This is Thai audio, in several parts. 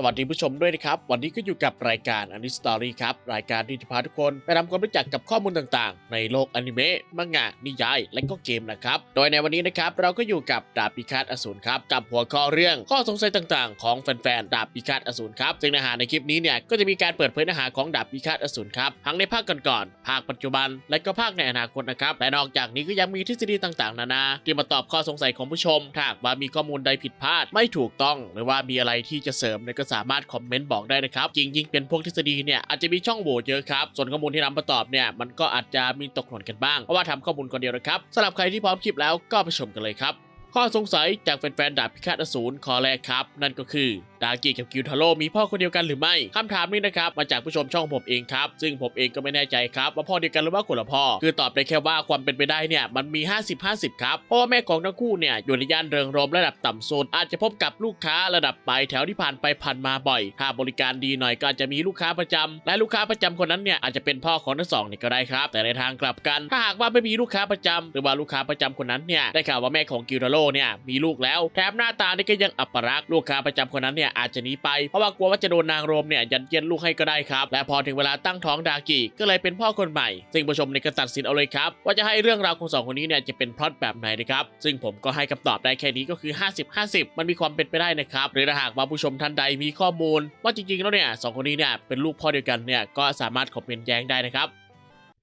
สวัสดีผู้ชมด้วยนะครับ วันนี้ก็อยู่กับรายการอนิสตอรี่ครับ รายการที่จะพาทุกคนไปทำความรู้จักกับข้อมูลต่างๆ ในโลกอนิเมะมังงะนิยาย และก็เกมนะครับ โดยในวันนี้นะครับเราก็อยู่กับดาบพิฆาตอสูรครับกับหัวข้อเรื่องข้อสงสัยต่างๆ ของแฟนๆดาบพิฆาตอสูรครับซึ่งเนื้อหาในคลิปนี้เนี่ยก็จะมีการเปิดเผยเนื้อหาของดาบพิฆาตอสูรครับทั้งในภาคก่อนๆภาคปัจจุบัน และก็ภาคในอนาคตนะครับและนอกจากนี้ก็ยังมีทฤษฎีต่างๆ นานา ที่มาตอบข้อสงสัยของผู้ชมถ้าหากว่ามีข้อมูลใดผิดพลาดไม่ถูกต้อง หรือว่ามีอะไรที่จะเสริมเนี่ยก็สามารถคอมเมนต์บอกได้นะครับจริงๆเป็นพวกทฤษฎีเนี่ยอาจจะมีช่องโหว่เยอะครับ ส่วนข้อมูลที่นำมาตอบเนี่ยมันก็อาจจะมีตกหล่นกันบ้าง เพราะว่าทำข้อมูลคนเดียวนะครับสำหรับใครที่พร้อมคลิปแล้วก็ไปชมกันเลยครับข้อสงสัยจากแฟนๆดาบพิฆาตอสูรข้อแรกครับ นั่นก็คือ ดากิกับกิวทาโร่มีพ่อคนเดียวกันหรือไม่คำถามนี้นะครับมาจากผู้ชมช่องผมเองครับ ซึ่งผมเองก็ไม่แน่ใจครับว่าพ่อเดียวกันหรือว่าคนละพ่อ คือตอบได้แค่ว่าความเป็นไปได้เนี่ยมันมี 50-50 ครับเพราะว่าแม่ของทั้งคู่เนี่ยอยู่ในย่านเริงรมระดับต่ำโซนอาจจะพบกับลูกค้าระดับปลายแถวที่ผ่านไปผ่านมาบ่อย ถ้าบริการดีหน่อยก็อาจจะมีลูกค้าประจำและลูกค้าประจำคนนั้นเนี่ยอาจจะเป็นพ่อของทั้งสองนี่ก็ได้ครับ แต่ในทางกลับกันถ้าหากว่าไม่มีลูกค้าประจำหรือว่าลูกค้าประจำคนนั้นเนี่ยได้ข่าวว่าแม่ของกิวทาโร่เนี่ยมีลูกแล้วแถมหน้าตานี่ก็ยังอัปรักลูกค้าประจำคนนั้นเนี่ยอาจจะหนีไปเพราะว่ากลัวว่าจะโดนนางโรมเนี่ยยัดเยียดลูกให้ก็ได้ครับ และพอถึงเวลาตั้งท้องดากิก็เลยเป็นพ่อคนใหม่ ซึ่งผู้ชมในก็ตัดสินเอาเลยครับว่าจะให้เรื่องราวของสองคนนี้เนี่ยจะเป็นพล็อตแบบไหนนะครับซึ่งผมก็ให้คำตอบได้แค่นี้ก็คือ 50-50 มันมีความเป็นไปได้นะครับหรือถ้าหากว่าผู้ชมท่านใดมีข้อมูล ว่าจริงๆแล้วเนี่ยสองคนนี้เนี่ยเป็นลูกพ่อเดียวกันเนี่ยก็สามารถคอมเมนต์แย้งได้นะครับ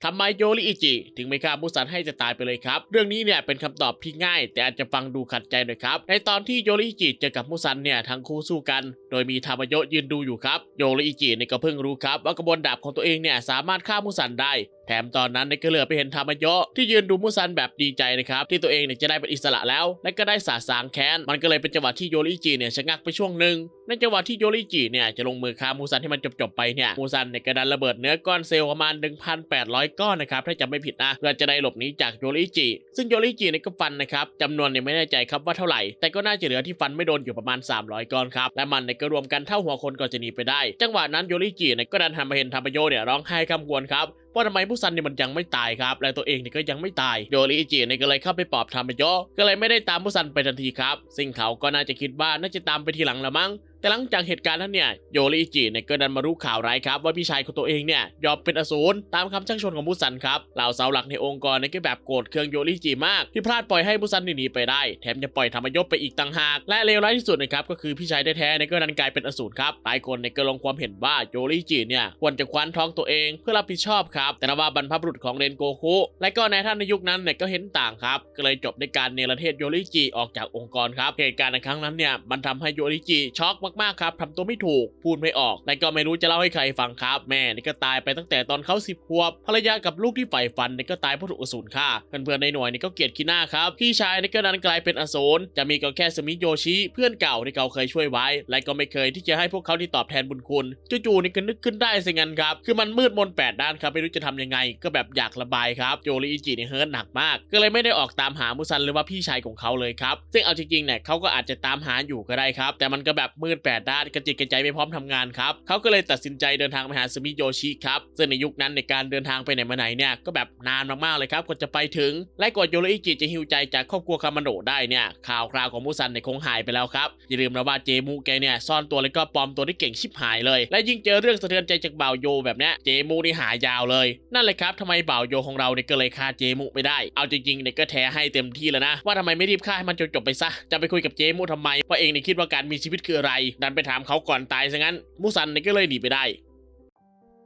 ทำไมโยริอิจิถึงไม่ฆ่ามุสันให้จะตายไปเลยครับ เรื่องนี้เนี่ยเป็นคำตอบที่ง่าย แต่อาจจะฟังดูขัดใจหน่อยครับ ในตอนที่โยริอิจิเจอกับมุสันเนี่ยทั้งคู่สู้กัน โดยมีทามายะยืนดูอยู่ครับ โยริอิจิเนี่ยก็เพิ่งรู้ครับว่ากระบวนดาบของตัวเองเนี่ยสามารถฆ่ามุสันได้ แถมตอนนั้นเนี่ยก็เหลือไปเห็นทามายะที่ยืนดูมุสันแบบดีใจนะครับที่ตัวเองเนี่ยจะได้เป็นอิสระแล้ว และก็ได้สาสางแค้นมันก็เลยเป็นจังหวะที่โยริอิจิเนี่ยชะงักไปช่วงหนึ่งในจังหวะที่โยริจิเนี่ยจะลงมือฆ่ามูซันให้มันจบๆไปเนี่ยมูซันเนี่ยกระดันระเบิดเนื้อก้อนเซลล์ประมาณ 1,800 ก้อนนะครับถ้าจำไม่ผิดนะเพื่อจะได้หลบหนีจากโยริจิซึ่งโยริจิเนี่ยก็ฟันนะครับจำนวนเนี่ยไม่แน่ใจครับว่าเท่าไหร่ แต่ก็น่าจะเหลือที่ฟันไม่โดนอยู่ประมาณ 300 ก้อนครับและมันเนี่ยก็รวมกันเท่าหัวคนก่อนจะหนีไปได้ จังหวะนั้นโยริจิเนี่ยก็ดันหันมาเห็นทามโยเนี่ยร้องไห้คำกวนครับ ว่าทำไมผู้ซันเนี่ยมันยังไม่ตายครับ และตัวเองเนี่ยก็ยังไม่ตายโยริอิจิเนี่ยก็เลยเข้าไปปลอบทามายก็เลยไม่ได้ตามผู้ซันไปทันทีครับ ซึ่งเขาก็น่าจะคิดว่าน่าจะตามไปทีหลังละมั้งแต่หลังจากเหตุการณ์นั้นเนี่ยโยริอิจิเนี่ยก็ดันมารู้ข่าวร้ายครับว่าพี่ชายของตัวเองเนี่ยยอมเป็นอสูรตามคำชักชวนของมุสันครับเหล่าเสาหลักในองค์กรเนี่ยก็แบบโกรธเคืองโยริอิจิมากที่พลาดปล่อยให้มุสันหนีไปได้ แถมยังปล่อยธรรมยศไปอีกต่างหาก และเลวร้ายที่สุดนะครับก็คือพี่ชายแท้ๆเนี่ยก็ดันกลายเป็นอสูรครับหลายคนเนี่ยก็ลงความเห็นว่าโยริอิจิเนี่ยควรจะคว้านท้องตัวเองเพื่อรับผิดชอบครับแต่ว่าบรรพบุรุษของเรนโกคุและก็นายท่านในยุคนั้นเนี่ยก็เห็นต่างครับ ก็เลยจบในการเนรเทศโยริจิออกจากองค์กรครับ เหตุการณ์ในครั้งนั้นเนี่ยมันทำให้โยริจิช็อกมากๆครับทำตัวไม่ถูก พูดไม่ออก และก็ไม่รู้จะเล่าให้ใครฟังครับ แม่นี่ก็ตายไปตั้งแต่ตอนเขาสิบขวบ ภรรยากับลูกที่ใฝ่ฝันนี่ก็ตายเพราะถูกอสูรฆ่า เพื่อนๆในหน่วยนี่ก็เกลียดขี้หน้าครับ พี่ชายนี่ก็ดันกลายเป็นอสูร จะมีก็แค่สมิโยชิเพื่อนเก่าที่เขาเคยช่วยไว้ และก็ไม่เคยที่จะให้พวกเขาที่ตอบแทนบุญคุณ จู่ๆนี่ก็นึกขึ้นได้สิงั้นครับ คือมันมืดมนแปดด้านครับไม่รู้จะทำยังไงก็แบบอยากระบายครับโจริอิจิเนี่เฮิร์ตหนักมาก ก็เลยไม่ได้ออกตามหามุซันหรือว่าพี่ชายของเขาเลยครับ ซึ่งเอาจริงๆเนี่ยเขาก็อาจจะตามหาอยู่ก็ได้ครับ แต่มันก็แบบมืดแปดด้านกระจิตกระใจไม่พร้อมทำงานครับเขาก็เลยตัดสินใจเดินทางไปหาสมิโยชิครับซึ่งในยุคนั้นในการเดินทางไปไหนมาไหนเนี่ยก็แบบนานมากๆเลยครับกว่าจะไปถึง และกว่าโยโรอิจิจะฮิวใจจากครอบครัวคามาโนได้เนี่ยข่าวคราวของมุซันเนี่ยคงหายไปแล้วครับอย่าลืมนะว่าเจมูแกเนี่ยซ่อนตัวแล้วก็ปลอมตัวได้เก่งชิบหายเลย และยิ่งเจอเรื่องสะเทือนใจจากบ่าวโยแบบเนี้ยเจมูนี่หายาวเลยนั่นเลยครับทำไมบ่าวโยของเราเนี่ยก็เลยฆ่าเจมูไม่ได้ เอาจริงๆเนี่ยก็แท้ให้เต็มที่แล้วนะ ว่าทำไมไม่รีบฆ่าให้มันจบๆไปซะ จะไปคุยกับเจมูทำไม เพราะเองเนี่ยคิดว่าการมีชีวิตคืออะไร ดันไปถามเขาก่อนตายซะงั้น มุซันเนี่ยก็เลยหนีไปได้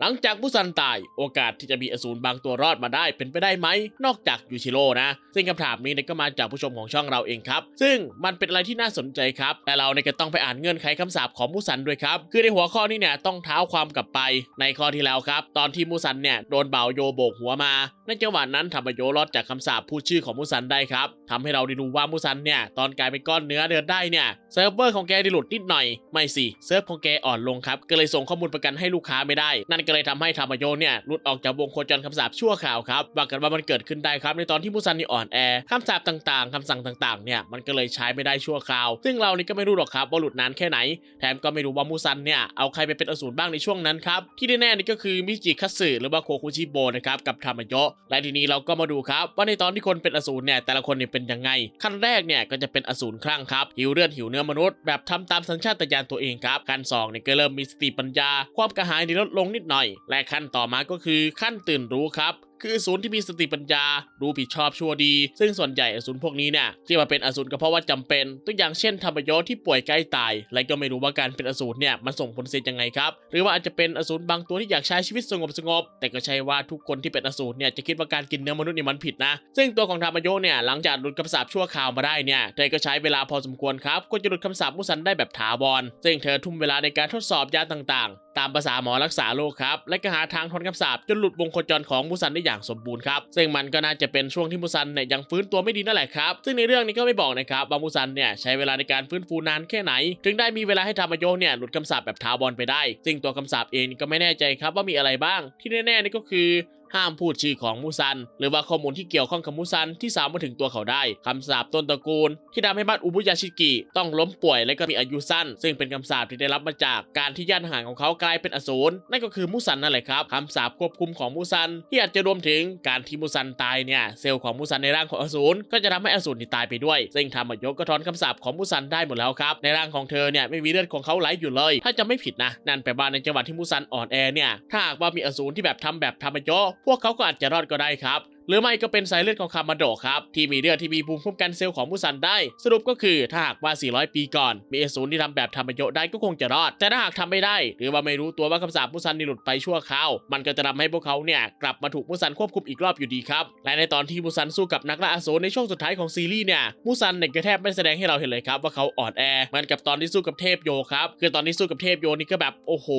หลังจากมุซันตายโอกาสที่จะมีอสูรบางตัวรอดมาได้เป็นไปได้ไหม นอกจากยูชิโร่นะ ซึ่งคำถามนี้เนี่ยก็มาจากผู้ชมของช่องเราเองครับ ซึ่งมันเป็นอะไรที่น่าสนใจครับ แต่เราเนี่ยก็ต้องไปอ่านเงื่อนไขคำสาปของมุซันด้วยครับ คือในหัวข้อนี้เนี่ยต้องเท้าความกลับไปในข้อที่แล้วครับ ตอนที่มุซันเนี่ยโดนเบ่าโยโบกหัวมาในจังหวะนั้นธรรมโยรอดจากคำสาปพูดชื่อของมุซันได้ครับทำให้เราได้รู้ว่ามุซันเนี่ยตอนกลายเป็นก้อนเนื้อเดินได้เนี่ยเซิร์ฟเวอร์ของแกได้หลุดนิดหน่อยไม่สิเซิร์ฟของแกอ่อนลงครับก็เลยส่งข้อมูลประกันให้ลูกค้าไม่ได้นั่นก็เลยทำให้ทามาโยเนี่ยหลุดออกจากวงโคจรคำสาปชั่วข่าวครับว่ากันว่ามันเกิดขึ้นได้ครับในตอนที่มูซันนี่อ่อนแอคำสาปต่างๆคำสั่งต่างๆเนี่ยมันก็เลยใช้ไม่ได้ชั่วคราว ซึ่งเรานี่ก็ไม่รู้หรอกครับว่าหลุดนานแค่ไหน แถมก็ไม่รู้ว่ามูซันเนี่ยเอาใครไปเป็นอสูรบ้างในช่วงนั้นครับที่แน่ๆนี่ก็คือมิจิคัตสึหรือว่าโคคุชิโบนะครับกับทามาโยและทีนี้เราก็มาดูครับว่าในตอนที่คนเป็นอสูรเนี่ยแต่ละคนเนี่ยเป็นยังไง ขั้นแรกเนี่ยก็จะเป็นอสูรคลั่งครับหิวเลือดหิวเนื้อมนุษย์แบบทำตามสัญชาตญาณตัวเองครับขั้นสองเนี่ยก็เริ่มมีสติปัญญา ความกระหายในลดลงนิดหน่อยและขั้นต่อมาก็คือขั้นตื่นรู้ครับ คืออสูรที่มีสติปัญญา รู้ผิดชอบชั่วดี ซึ่งส่วนใหญ่อสูรพวกนี้เนี่ยที่มาเป็นอสูรก็เพราะว่าจำเป็น ตัวอย่างเช่นธรรมโยที่ป่วยใกล้ตาย และก็ไม่รู้ว่าการเป็นอสูรเนี่ยมันส่งผลเสียยังไงครับ หรือว่าอาจจะเป็นอสูรบางตัวที่อยากใช้ชีวิตสงบสงบ แต่ก็ใช่ว่าทุกคนที่เป็นอสูรเนี่ยจะคิดว่าการกินเนื้อมนุษย์นี่มันผิดนะ ซึ่งตัวของธรรมโยเนี่ยหลังจากหลุดคำสาปชั่วคราวมาได้เนี่ยเธอก็ใช้เวลาพอสมควรครับก็จะหลุดคำสาปมุสันได้แบบถาวร ซึ่งเธอทุ่มเวลาในการทดสอบยาต่างๆ ตามภาษาหมอรักษาโรคครับและก็หาทางทนคำสาปจนหลุดวงโคจรของมุสันได้อย่างสมบูรณ์ครับ ซึ่งมันก็น่าจะเป็นช่วงที่มูซันเนี่ยยังฟื้นตัวไม่ดีนั่นแหละครับ ซึ่งในเรื่องนี้ก็ไม่บอกนะครับว่ามูซันเนี่ยใช้เวลาในการฟื้นฟูนานแค่ไหนถึงได้มีเวลาให้ธรรมโยเนี่ยหลุดคำสาปแบบทาวบอลไปได้ ซึ่งตัวคำสาปเองก็ไม่แน่ใจครับว่ามีอะไรบ้าง ที่แน่ๆนี่ก็คือ ห้ามพูดชื่อของมูซัน หรือว่าข้อมูลที่เกี่ยวข้องกับมูซันที่สามมาถึงตัวเขาได้คำสาปต้นตระกูล ที่ทำให้บ้านอุบุยาชิกิต้องล้มป่วยและก็มีอายุสั้น ซึ่งเป็นคำสาปที่ได้รับมาจากการที่ญาติห่างของเขากลายเป็นอสูรนั่นก็คือมูซันนั่นแหละครับคำสาปควบคุมของมูซัน ที่อาจจะรวมถึงการที่มูซันตายเนี่ยเซลล์ของมูซันในร่างของอสูรก็จะทำให้อสูรนี่ตายไปด้วย ซึ่งทำมายกก็ถอนคำสาปของมูซันได้หมดแล้วครับในร่างของเธอเนี่ยไม่มีเลือดของเขาไหลอยู่เลย ถ้าจะไม่ผิดนะนั่นแปลว่าในจังหวะที่มูซันอ่อนแอเนี่ยถ้าหากว่ามีอสูรที่แบบทำแบบทำมายกพวกเขาก็อาจจะรอดก็ได้ครับ หรือไม่ก็เป็นสายเลือดของคามาโดครับที่มีเลือดที่มีภูมิคุ้มกันเซลล์ของมูซันได้ สรุปก็คือถ้าหากว่า 400 ปีก่อนมีเอสูรที่ทำแบบธรรมโยได้ก็คงจะรอด แต่ถ้าหากทำไม่ได้ หรือว่าไม่รู้ตัวว่าคำสาปมูซันนี่หลุดไปชั่วคราวมันก็จะทำให้พวกเขาเนี่ยกลับมาถูกมูซันควบคุมอีกรอบอยู่ดีครับและในตอนที่มูซันสู้กับนักล่าอสูรในช่วงสุดท้ายของซีรีส์เนี่ยมูซันเนี่ยก็แทบไม่แสดงให้เราเห็นเลยครับว่าเขาอ่อนแอเหมือนกับตอนที่สู้กับเทพโยครับคือตอนที่สู้กับเทพโยนี่ก็แบบโอ้โห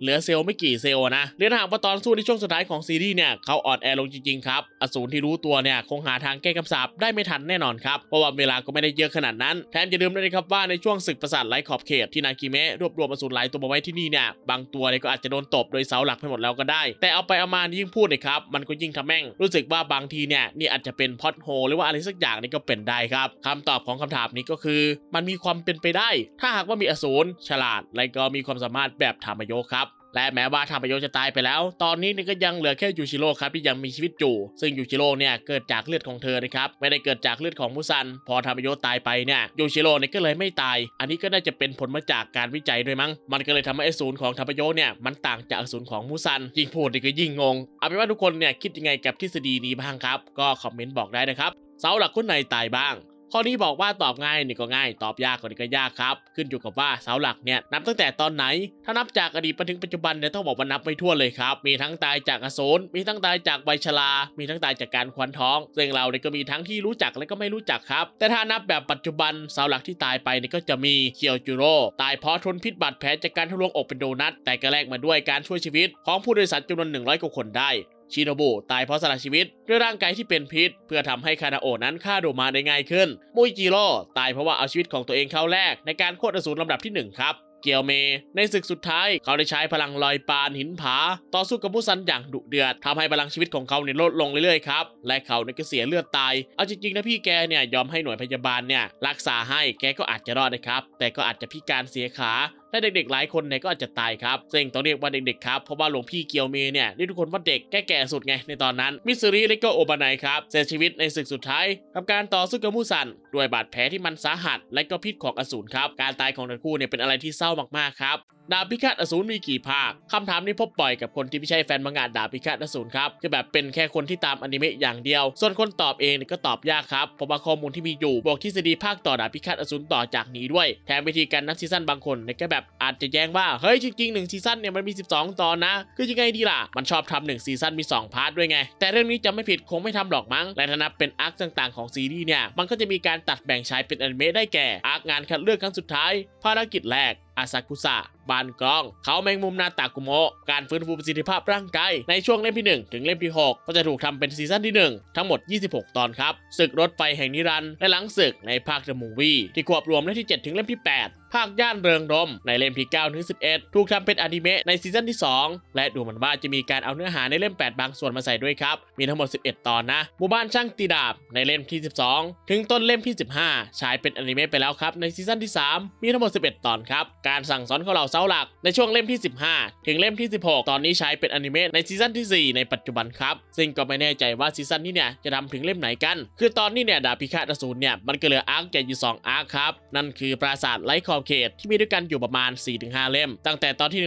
เหลือเซลล์ไม่กี่เซลล์นะหรือถ้าหากว่าตอนสู้ในช่วงสุดท้ายของซีรีส์เนี่ยเขาอ่อนแอลงจริงๆครับอสูรที่รู้ตัวเนี่ยคงหาทางแก้คำสาปได้ไม่ทันแน่นอนครับ เพราะว่าเวลาก็ไม่ได้เยอะขนาดนั้น แถมจะลืมด้วยนะครับว่าในช่วงศึกประสาทไร้ขอบเขตที่นากิเมะรวบรวมอสูรหลายตัวมาไว้ที่นี่เนี่ยบางตัวเนี่ยก็อาจจะโดนตบโดยเสาหลักไปหมดแล้วก็ได้ แต่เอาไปเอามายิ่งพูดเลยครับมันก็ยิ่งทำแม่งรู้สึกว่าบางทีเนี่ยนี่อาจจะเป็นพอดโฮหรือว่าอะไรสักอย่างนี่ก็เป็นได้ครับคำตอบของคำถามนี้ก็คือ มันมีความเป็นไปได้ ถ้าหากว่ามีอสูรฉลาดและก็มีความสามารถแบบธรรมโยครับ และแม้ว่าทามาโยจะตายไปแล้ว ตอนนี้นี่ก็ยังเหลือแค่ยูชิโร่ครับที่ยังมีชีวิตอยู่ ซึ่งยูชิโร่เนี่ยเกิดจากเลือดของเธอนะครับไม่ได้เกิดจากเลือดของมุซัน พอทามาโยตายไปเนี่ยยูชิโร่เนี่ยก็เลยไม่ตาย อันนี้ก็น่าจะเป็นผลมาจากการวิจัยด้วยมั้ง มันก็เลยทำให้อสูรของทามาโยเนี่ยมันต่างจากอสูรของมุซันยิ่งพูดนี่ก็ยิ่งงงเอาเป็นว่าทุกคนเนี่ยคิดยังไงกับทฤษฎีนี้บ้างครับ ก็คอมเมนต์บอกได้นะครับเสาหลักคนไหนตายบ้าง ข้อนี้บอกว่าตอบง่ายนี่ก็ง่าย ตอบยากก็นี่ก็ยากครับ ขึ้นอยู่กับว่าเสาหลักเนี่ยนับตั้งแต่ตอนไหน ถ้านับจากอดีตมาถึงปัจจุบันเนี่ยต้องบอกว่านับไม่ทั่วเลยครับ มีทั้งตายจากอสูรมีทั้งตายจากใบชรามีทั้งตายจากการควันท้องซึ่งเราเนี่ยก็มีทั้งที่รู้จักและก็ไม่รู้จักครับ แต่ถ้านับแบบปัจจุบันเสาหลักที่ตายไปเนี่ยก็จะมีเคียวจูโร่ตายเพราะทนพิษบาดแผลจากการทะลวงอกเป็นโดนัทแต่ก็แลกมาด้วยการช่วยชีวิตของผู้โดยสารจำนวน100กว่าคนได้ ชิโนบุตายเพราะสละชีวิตด้วยร่างกายที่เป็นพิษ เพื่อทำให้คานาโอะนั้นฆ่าโดมาได้ง่ายขึ้น มุยจิโร่ตายเพราะว่าเอาชีวิตของตัวเองเข้าแลกในการโค่นอสูรลำดับที่ 1 ครับ เกียวเม ในศึกสุดท้ายเขาได้ใช้พลังลอยปานหินผา ต่อสู้กับมุซันอย่างดุเดือดทำให้พลังชีวิตของเขาเนี่ยลดลงเรื่อยๆครับและเขาเนี่ยก็เสียเลือดตาย เอาจริงๆนะพี่แกเนี่ยยอมให้หน่วยพยาบาลเนี่ยรักษาให้แกก็อาจจะรอดนะครับแต่ก็อาจจะพิการเสียขา และเด็กๆ หลายคนเนี่ยก็อาจจะตายครับซึ่งต้องเรียกว่าเด็กๆครับเพราะว่าหลวงพี่เกียวเมเนี่ยเรียกทุกคนว่าเด็กแก่ๆสุดไงในตอนนั้นมิสซิริและก็โอบานายครับเสียชีวิตในศึกสุดท้ายกับการต่อสู้กับมูซันด้วยบาดแผลที่มันสาหัส และก็พิษของอสูรครับการตายของทั้งคู่เนี่ยเป็นอะไรที่เศร้ามากๆครับดาบพิฆาตอสูรมีกี่ภาคคำถามนี้พบบ่อยกับคนที่ไม่ใช่แฟนมังงะดาบพิฆาตอสูรครับคือแบบเป็นแค่คนที่ตามอนิเมะอย่างเดียว ส่วนคนตอบเองเนี่ยก็ตอบยากครับเพราะว่าข้อมูลที่มีอยู่บอกทฤษฎีภาคต่อดาบพิฆาตอสูรต่อจากนี้ด้วย แถมวิธีการนับซีซั่นบางคนเนี่ยก็แบบอาจจะแย้งว่าเฮ้ยจริงๆหนึ่งซีซั่นเนี่ยมันมี 12 ตอนนะ คือยังไงดีล่ะ มันชอบทำหนึ่งซีซั่นมี 2 พาร์ทด้วยไง แต่เรื่องนี้จะไม่ผิดคงไม่ทำหรอกมั้งและถ้านับเป็นอาร์คต่างๆของซีรีส์เนี่ยมันก็จะมีการตัดแบ่งใช้เป็นอนิเมะได้แก่อาร์คงานคัดเลือกครั้งสุดท้ายภารกิจแรกอาซากุสะบานกล้อง เขาแมงมุมนาตากุโมะ การฟื้นฟูประสิทธิภาพร่างกาย ในช่วงเล่มที่ 1 ถึงเล่มที่ 6 ก็จะถูกทำเป็นซีซั่นที่ 1 ทั้งหมด 26 ตอนครับ ศึกรถไฟแห่งนิรันดร์และหลังศึกในภาคเดอะมูวี่ที่ควบรวมเล่มที่ 7 ถึงเล่มที่ 8 ภาคย่านเริงรมในเล่มที่9ถึง11 ถูกทำเป็นอนิเมะในซีซั่นที่ 2 และดูเหมือนว่าจะมีการเอาเนื้อหาในเล่ม 8 บางส่วนมาใส่ด้วยครับ มีทั้งหมด 11 ตอนนะหมู่บ้านช่างตีดาบในเล่มที่ 12 ถึงต้นเล่มที่ 15 ฉายเป็นอนิเมะไปแล้วครับในซีซั่นที่ 3 มีทั้งหมด 11 ตอนครับ การสั่งสอนของเหล่าเซาหลักในช่วงเล่มที่ 15 ถึงเล่มที่ 16 ตอนนี้ฉายเป็นอนิเมะในซีซั่นที่ 4 ในปัจจุบันครับซึ่งก็ไม่แน่ใจว่าซีซั่นนี้เนี่ยจะทำถึงเล่มไหนกัน คือตอนนี้เนี่ยดาบพิฆาตอสูรเนี่ยมันก็เหลืออาร์คใหญ่อยู่2อาร์คครับนั่นคือปราสาทไร้ขอบเขตที่มีด้วยกันอยู่ประมาณ 4-5 เล่ม ตั้งแต่ตอนที่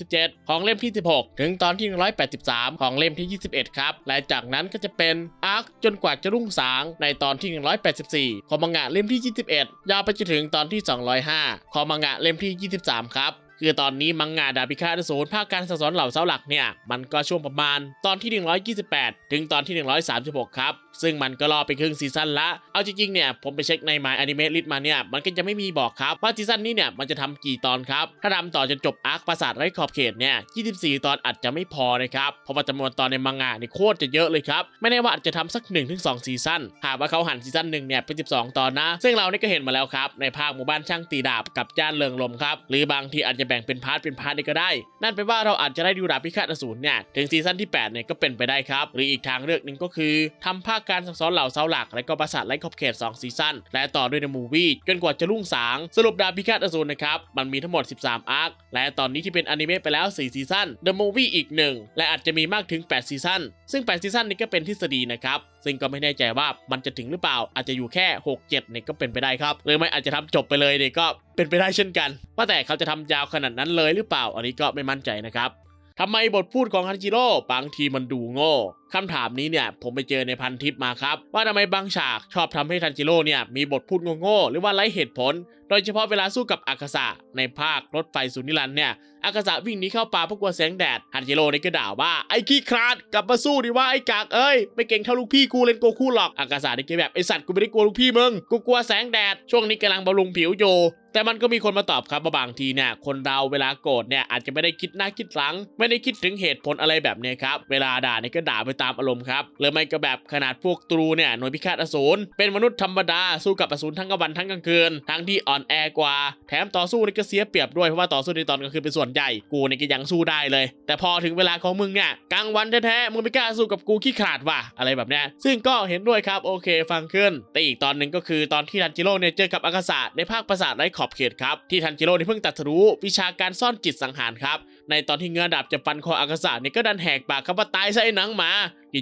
137 ของเล่มที่ 16 ถึงตอนที่ 183 ของเล่มที่ 21 ครับ และจากนั้นก็จะเป็นอาร์คจนกว่าจะรุ่งสางในตอนที่ 184 ของมังงะเล่มที่ 21 ยาวไปจนถึงตอนที่ 205 ของมังงะเล่มที่ 23 ครับ คือตอนนี้มังงะดาบพิฆาตอสูรภาคการสั่งสอนเหล่าเสาหลักเนี่ย มันก็ช่วงประมาณตอนที่ 128 ถึงตอนที่ 136 ครับ ซึ่งมันก็รอไปครึ่งซีซั่นละ เอาจริงๆเนี่ย ผมไปเช็คใน My Anime List มาเนี่ย มันก็จะไม่มีบอกครับว่าซีซั่นนี้เนี่ย มันจะทำกี่ตอนครับ ถ้าทำต่อจนจบอาร์คปราสาทไร้ขอบเขตเนี่ย 24 ตอนอาจจะไม่พอนะครับ เพราะว่าจำนวนตอนในมังงะนี่โคตรจะเยอะเลยครับ ไม่แน่ว่าอาจจะทำสัก1-2ซีซั่น หากว่าเขาหันซีซั่นหนึ่งเนี่ยเป็น 12 ตอนนะ ซึ่งเรานี่ก็เห็นมาแล้วครับในภาคหมู่บ้านช่างตีดาบกับย่านเริงลมครับหรือบางทีอาจจะบ่งเป็นพาร์ทเป็นพาร์ทนี่ก็ได้ นั่นแปลว่าเราอาจจะได้ดูดาบพิฆาตอสูรเนี่ยถึงซีซั่นที่8เนี่ยก็เป็นไปได้ครับ หรืออีกทางเลือกหนึ่งก็คือทำภาคการสั่งสอนเหล่าเสาหลัก และก็ปราสาทไร้ขอบเขต 2 ซีซั่นและต่อด้วยในมูวี่จนกว่าจะรุ่งสาง สรุปดาบพิฆาตอสูรนะครับมันมีทั้งหมด 13 อาร์คและตอนนี้ที่เป็นอนิเมะไปแล้ว 4 ซีซั่น The Movie อีก 1 และอาจจะมีมากถึง 8 ซีซั่นซึ่ง 8 ซีซั่นนี้ก็เป็นทฤษฎีนะครับ ซึ่งก็ไม่แน่ใจว่ามันจะถึงหรือเปล่าอาจจะอยู่แค่ 6 7เนี่ยก็เป็นไปได้ครับหรือไม่อาจจะทำจบไปเลยเนี่ยก็เป็นไปได้เช่นกัน ว่าแต่เขาจะทำยาวขนาดนั้นเลยหรือเปล่า อันนี้ก็ไม่มั่นใจนะครับทำไมบทพูดของฮันจิโร่บางทีมันดูโง่คำถามนี้เนี่ยผมไปเจอในพันทิปมาครับ ว่าทำไมบางฉากชอบทำให้ทันจิโร่เนี่ยมีบทพูดโง่ๆหรือว่าไร้เหตุผล ดยเฉพาะเวลาสู้กับอากาสะในภาครถไฟสุนิรันเนี่ยอากาสะวิ่งหนีเข้าป่าเพราะกลัวแสงแดดฮันจิโร่นี่ก็ด่าว่าไอ้ขี้คลาดกลับมาสู้ดิว่าไอ้กากเอ้ยไม่เก่งเท่าลูกพี่กูเล่นโกคู่หรอกอากาสะนี่ก็แบบไอสัตว์กูไม่ได้กลัวลูกพี่มึงกูกลัวแสงแดดช่วงนี้กำลังบำรุงผิวอยู่แต่มันก็มีคนมาตอบครับว่าบางทีเนี่ยคนเราเวลาโกรธเนี่ยอาจจะไม่ได้คิดหน้าคิดหลัง ไม่ได้คิดถึงเหตุผลอะไรแบบเนี้ยครับ เวลาด่าเนี่ยก็ด่าไปตามอารมณ์ครับหรือไม่ก็แบบขนาดพวกตรูเนี่ยหน่วยพิฆาตอสูรเป็นมนุษย์ธรรมดาสู้กับอสูรทั้งกลางวันทั้งกลางคืนทั้งที่อ่อนแอกว่า แถมต่อสู้นี่ก็เสียเปรียบด้วยเพราะว่าต่อสู้ในตอนกลางคืนเป็นส่วนใหญ่กูนี่ก็ยังสู้ได้เลย แต่พอถึงเวลาของมึงเนี่ยกลางวันแท้ๆมึงไม่กล้าสู้กับกูขี้ขาดว่ะอะไรแบบเนี้ยซึ่งก็เห็นด้วยครับโอเคฟังขึ้น แต่อีกตอนหนึ่งก็คือตอนที่ทันจิโร่เนี่ยเจอกับอากาศะในภาคประสาทไร้ขอบเขตครับที่ทันจิโร่เนี่เพิ่งตัดรู้วิชาการซ่อนจิตสังหารครับ ในตอนที่เงือดาบจะฟันคออากาศะเนี่ยก็ดันแหกปากครับว่าตายซะไอ้หนังหมา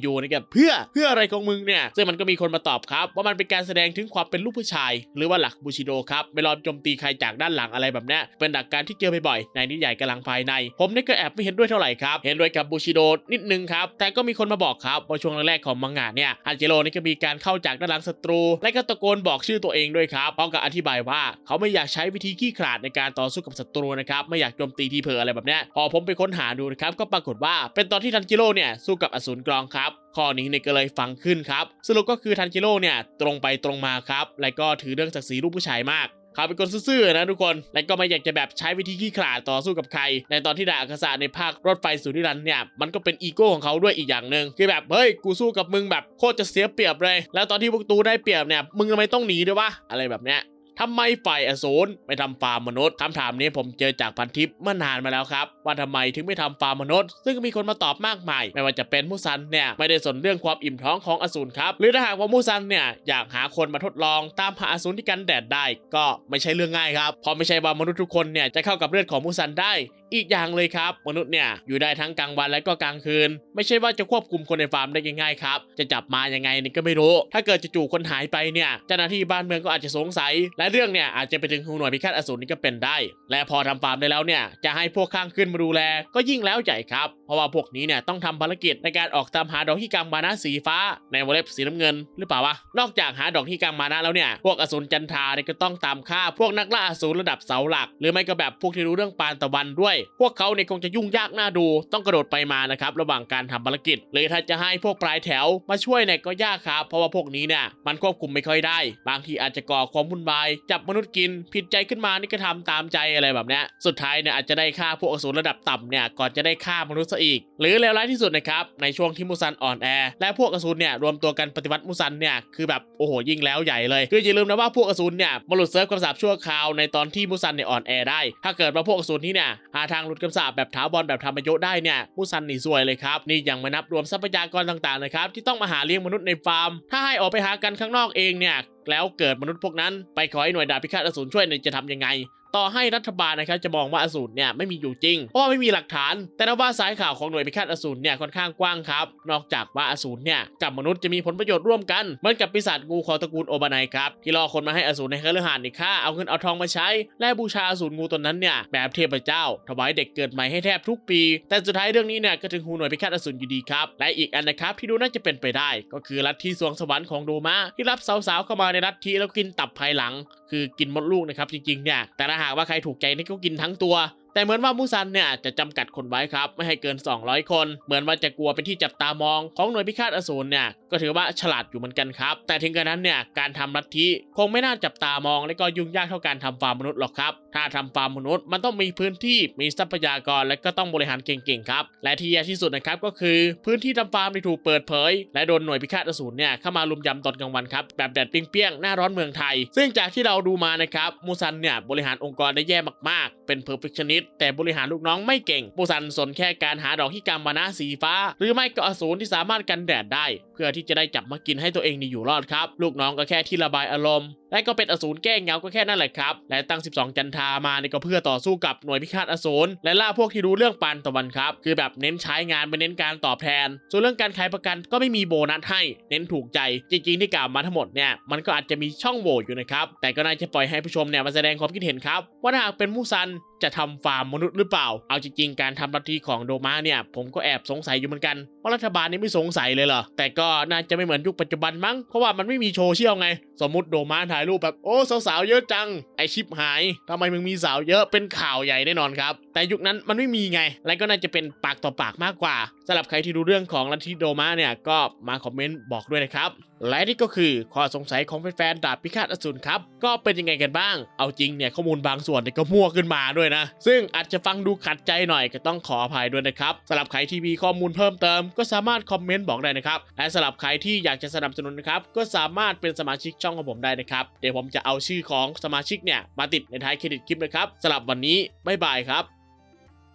อยู่ๆนี่ก็เพื่อเพื่ออะไรของมึงเนี่ยซึ่งมันก็มีคนมาตอบครับ ว่ามันเป็นการแสดงถึงความเป็นลูกผู้ชาย หรือว่าหลักบูชิโดครับไม่รอมโจมตีใครจากด้านหลังอะไรแบบเนี้ยเป็นหลักการที่เจอบ่อยๆในนิยายกำลังภายใน ผมนี่ก็แอบไม่เห็นด้วยเท่าไหร่ครับ เห็นด้วยกับบูชิโดนิดนึงครับ แต่ก็มีคนมาบอกครับว่าช่วงแรกๆของมังงะเนี่ยฮันเจโรนี่ก็มีการเข้าจากด้านหลังศัตรู และก็ตะโกนบอกชื่อตัวเองด้วยครับพร้อมกับอธิบายว่าเขาไม่อยากใช้วิธีขี้ขลาดในการต่อสู้กับศัตรูนะครับไม่อยากโจมตีทีเผลออะไรแบบเนี้ยพอผมไปค้นหาดูนะครับก็ปรากฏว่าเป็นตอนที่ทันจิโร่เนี่ยสู้กับอสูรกรองครับข้อนี้เนี่ยก็เลยฟังขึ้นครับสรุปก็คือทันจิโร่เนี่ยตรงไปตรงมาครับและก็ถือเรื่องศักดิ์ศรีลูกผู้ชายมากเขาเป็นคนซื่อๆนะทุกคน และก็ไม่อยากจะแบบใช้วิธีขี้ขลาดต่อสู้กับใคร ในตอนที่ดาอากาศะในภาครถไฟสุนิรันเนี่ย มันก็เป็นอีโก้ของเขาด้วยอีกอย่างหนึ่งคือแบบ เฮ้ย กูสู้กับมึงแบบโคตรจะเสียเปรียบเลย แล้วตอนที่พวกตูได้เปรียบเนี่ย มึงทำไมต้องหนีด้วยวะ อะไรแบบเนี้ย ทำไมฝ่ายอสูรไม่ทำฟาร์มมนุษย์คำถามนี้ผมเจอจากพันทิปเมื่อนานมาแล้วครับ ว่าทำไมถึงไม่ทำฟาร์มมนุษย์ ซึ่งมีคนมาตอบมากมาย ไม่ว่าจะเป็นมูซันเนี่ยไม่ได้สนเรื่องความอิ่มท้องของอสูรครับหรือถ้าหากว่ามูซันเนี่ยอยากหาคนมาทดลองตามหาอสูรที่กันแดดได้ ก็ไม่ใช่เรื่องง่ายครับเพราะไม่ใช่ว่ามนุษย์ทุกคนเนี่ยจะเข้ากับเลือดของมูซันได้ อีกอย่างเลยครับ มนุษย์เนี่ยอยู่ได้ทั้งกลางวันและก็กลางคืน ไม่ใช่ว่าจะควบคุมคนในฟาร์มได้ง่ายๆครับ จะจับมายังไงนี่ก็ไม่รู้ ถ้าเกิดจะจู่ๆคนหายไปเนี่ยเจ้าหน้าที่บ้านเมืองก็อาจจะสงสัย และเรื่องเนี่ยอาจจะไปถึงหน่วยพิฆาตอสูรนี่ก็เป็นได้ และพอทำฟาร์มได้แล้วเนี่ยจะให้พวกข้างขึ้นมาดูแลก็ยิ่งแล้วใหญ่ครับ ราะว่าพวกนี้เนี่ยต้องทำภารกิจในการออกตามหาดอกที่กังมานะสีฟ้าในวงเล็บสีน้ำเงินหรือเปล่าวะ นอกจากหาดอกที่กังมานะแล้วเนี่ย พวกอสูรจันทราเนี่ยก็ต้องตามฆ่าพวกนักล่าอสูรระดับเสาหลัก หรือไม่ก็แบบพวกที่รู้เรื่องปานตะวันด้วย พวกเขาเนี่ยคงจะยุ่งยากน่าดู ต้องกระโดดไปมานะครับระหว่างการทำภารกิจหรือถ้าจะให้พวกปลายแถวมาช่วยเนี่ยก็ยากครับเพราะว่าพวกนี้เนี่ยมันควบคุมไม่ค่อยได้ บางทีอาจจะก่อความวุ่นวายจับมนุษย์กินผิดใจขึ้นมานี่ก็ทำตามใจอะไรแบบเนี้ยสุดท้ายเนี่ยอาจจะได้ฆ่าพวกอสูรระดับต่ำเนี่ยก่อนจะได้ฆ่ามนุษย์อีก หรือเลวร้ายที่สุดนะครับในช่วงที่มูซันอ่อนแอและพวกอสูรเนี่ยรวมตัวกันปฏิวัติมูซันเนี่ยคือแบบโอ้โหยิ่งแล้วใหญ่เลยคืออย่าลืมนะว่าพวกอสูรเนี่ยมาหลุดเซิร์ฟคำสาปชั่วคราวในตอนที่มูซันเนี่ยอ่อนแอได้ ถ้าเกิดว่าพวกอสูรที่เนี่ยหาทางหลุดคำสาปแบบถาวรแบบธรรมโยได้เนี่ยมูซันนี่ซวยเลยครับนี่ยังไม่นับรวมทรัพยากรต่างๆนะครับที่ต้องมาหาเลี้ยงมนุษย์ในฟาร์ม ถ้าให้ออกไปหากันข้างนอกเองเนี่ยแล้วเกิดมนุษย์พวกนั้นไปขอให้หน่วยดาบพิฆาตอสูรช่วยเนี่ยจะทำยังไง ต่อให้รัฐบาลนะครับจะมองว่าอสูรเนี่ยไม่มีอยู่จริง เพราะว่าไม่มีหลักฐาน แต่ถ้าว่าสายข่าวของหน่วยพิฆาตอสูรเนี่ยค่อนข้างกว้างครับ นอกจากว่าอสูรเนี่ยกับมนุษย์จะมีผลประโยชน์ร่วมกันเหมือนกับปีศาจงูของตระกูลโอบานายครับที่รอคนมาให้อสูรในครือหาสน์นี่ค่าเอาเงินเอาทองมาใช้ และบูชาอสูรงูตนนั้นเนี่ยแบบเทพเจ้าถวายเด็กเกิดใหม่ให้แทบทุกปี แต่สุดท้ายเรื่องนี้เนี่ยก็ถึงหูหน่วยพิฆาตอสูรอยู่ดีครับและอีกอันนะครับที่ดูน่าจะเป็นไปได้ ก็คือลัทธิสวงสวรรค์ของโดมาที่รับสาวๆเข้ามาในลัทธิแล้วกินตับภายหลัง คือกินมดลูกนะครับจริงๆเนี่ยแต่ถ้าหากว่าใครถูกใจนี่ก็กินทั้งตัว แต่เหมือนว่ามูซันเนี่ยจะจำกัดคนไว้ครับ ไม่ให้เกิน 200 คน เหมือนว่าจะกลัวเป็นที่จับตามองของหน่วยพิฆาตอสูรเนี่ยก็ถือว่าฉลาดอยู่เหมือนกันครับ แต่ถึงกระนั้นเนี่ยการทำลัทธิคงไม่น่าจับตามอง และก็ยุ่งยากเท่าการทำฟาร์มมนุษย์หรอกครับ ถ้าทำฟาร์มมนุษย์มันต้องมีพื้นที่มีทรัพยากรและก็ต้องบริหารเก่งๆครับและที่แย่ที่สุดนะครับก็คือ พื้นที่ทำฟาร์มที่ถูกเปิดเผย และโดนหน่วยพิฆาตอสูรเนี่ยเข้ามาลุมยำตอนกลางวันครับแบบแดดเปรี้ยงๆหน้าร้อนเมืองไทย ซึ่งจากที่เราดูมานะครับมูซันเนี่ยบริหารองค์กรได้แย่มากๆ เป็น perfectionist แต่บริหารลูกน้องไม่เก่งปูซันสนแค่การหาดอกที่กำมานะสีฟ้า หรือไม่ก็อสูรที่สามารถกันแดดได้ เพื่อที่จะได้จับมากินให้ตัวเองนี่อยู่รอดครับ ลูกน้องก็แค่ที่ระบายอารมณ์ และก็เป็นอสูรแก้เงาก็แค่นั่นแหละครับ และตั้ง 12 จันทามาเนี่ยก็เพื่อต่อสู้กับหน่วยพิฆาตอสูรและล่าพวกที่รู้เรื่องปานตะวันครับ คือแบบเน้นใช้งานไม่เน้นการตอบแทน ส่วนเรื่องการขายประกันก็ไม่มีโบนัสให้ เน้นถูกใจ จริงๆที่กล่าวมาทั้งหมดเนี่ย มันก็อาจจะมีช่องโหว่อยู่นะครับ แต่ก็น่าจะปล่อยให้ผู้ชมเนี่ยมาแสดงความคิดเห็นครับ ว่าหากเป็นมูซันจะทำฟาร์มมนุษย์หรือเปล่า เอาจริงๆ การทำลัทธิของโดมาเนี่ย ผมก็แอบสงสัยอยู่เหมือนกันว่ารัฐบาลนี้ไม่สงสัยเลยเหรอ แต่ก็น่าจะไม่เหมือนยุคปัจจุบันมั้ง เพราะว่ามันไม่มีโชว์เชี่ยวไง สมมติโดมาถ่ายรูปแบบ โอ้สาวๆเยอะจัง ไอชิปหายทำไมมึงมีสาวเยอะเป็นข่าวใหญ่แน่นอนครับ แต่ยุคนั้นมันไม่มีไง และก็น่าจะเป็นปากต่อปากมากกว่าสำหรับใครที่ดูเรื่องของลัทธิโดมาเนี่ยก็มาคอมเมนต์บอกด้วยนะครับ และนี่ก็คือข้อสงสัยของแฟนๆดาบพิฆาตอสูรครับ ก็เป็นยังไงกันบ้าง เอาจริงเนี่ยข้อมูลบางส่วนเนี่ยก็มั่วขึ้นมาด้วยนะ ซึ่งอาจจะฟังดูขัดใจหน่อยก็ต้องขออภัยด้วยนะครับสำหรับใครที่มีข้อมูลเพิ่มเติม ก็สามารถคอมเมนต์บอกได้นะครับ และสำหรับใครที่อยากจะสนับสนุนนะครับ ก็สามารถเป็นสมาชิกช่องของผมได้นะครับ เดี๋ยวผมจะเอาชื่อของสมาชิกเนี่ยมาติดในท้ายเครดิตคลิปนะครับสำหรับวันนี้บ๊ายบายครับ